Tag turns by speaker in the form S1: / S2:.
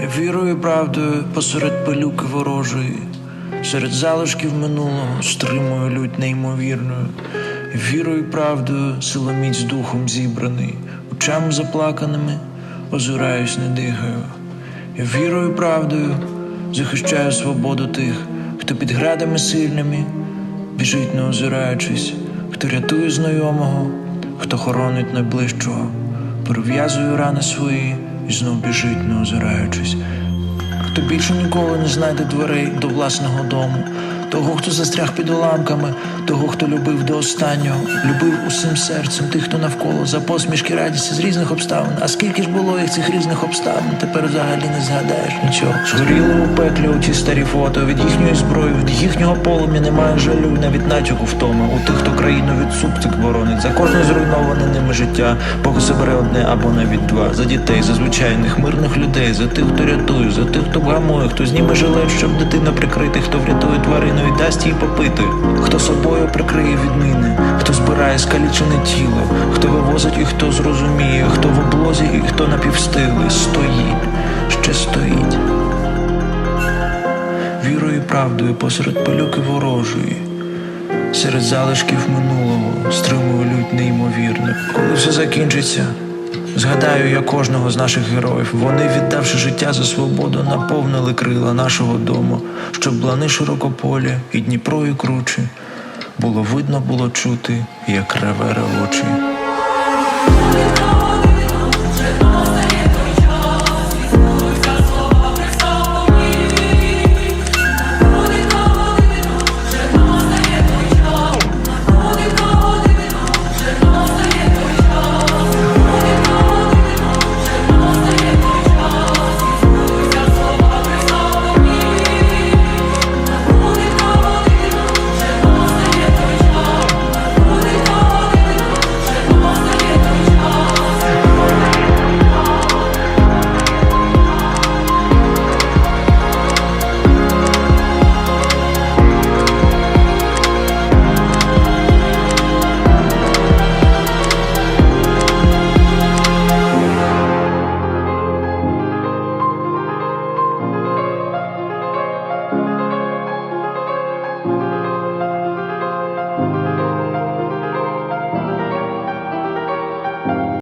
S1: Вірою і правдою посеред пилюки ворожої, серед залишків минулого стримую лють неймовірною. Вірою правдою силоміць духом зібраний, очами заплаканими озираюсь, не дихаю. Вірою правдою захищаю свободу тих, хто під градами сильними біжить, не озираючись, хто рятує знайомого, хто хоронить найближчого, перев'язує рани свої і знов біжить, не озираючись. Хто більше ніколи не знайде дверей до власного дому, того, хто застряг під уламками, того, хто любив до останнього, любив усім серцем тих, хто навколо за посмішки радісті з різних обставин. А скільки ж було їх цих різних обставин, тепер взагалі не згадаєш нічого. Згоріли у пеклі оті старі фото від їхньої зброї, від їхнього полум'я немає жалю, навіть натяку втоми. У тих, хто країну від супцик боронить, за кожне зруйноване ними життя, Бог забере одне або навіть два. За дітей, за звичайних мирних людей, за тих, хто рятує, за тих, хто вгамує, хто зніме жилет, щоб дитина прикрити, хто врятує тварину і дасть їй попити, хто собою прикриє відміни, хто збирає скалічене тіло, хто вивозить і хто зрозуміє, хто в облозі і хто напівстилий, стоїть, ще стоїть. Вірою і правдою посеред пилюки ворожої, серед залишків минулого стримую лють неймовірну. Коли все закінчиться, згадаю я кожного з наших героїв. Вони, віддавши життя за свободу, наповнили крила нашого дому, щоб блани широкополі і Дніпро і кручі. Було видно, було чути, як реве ревочі.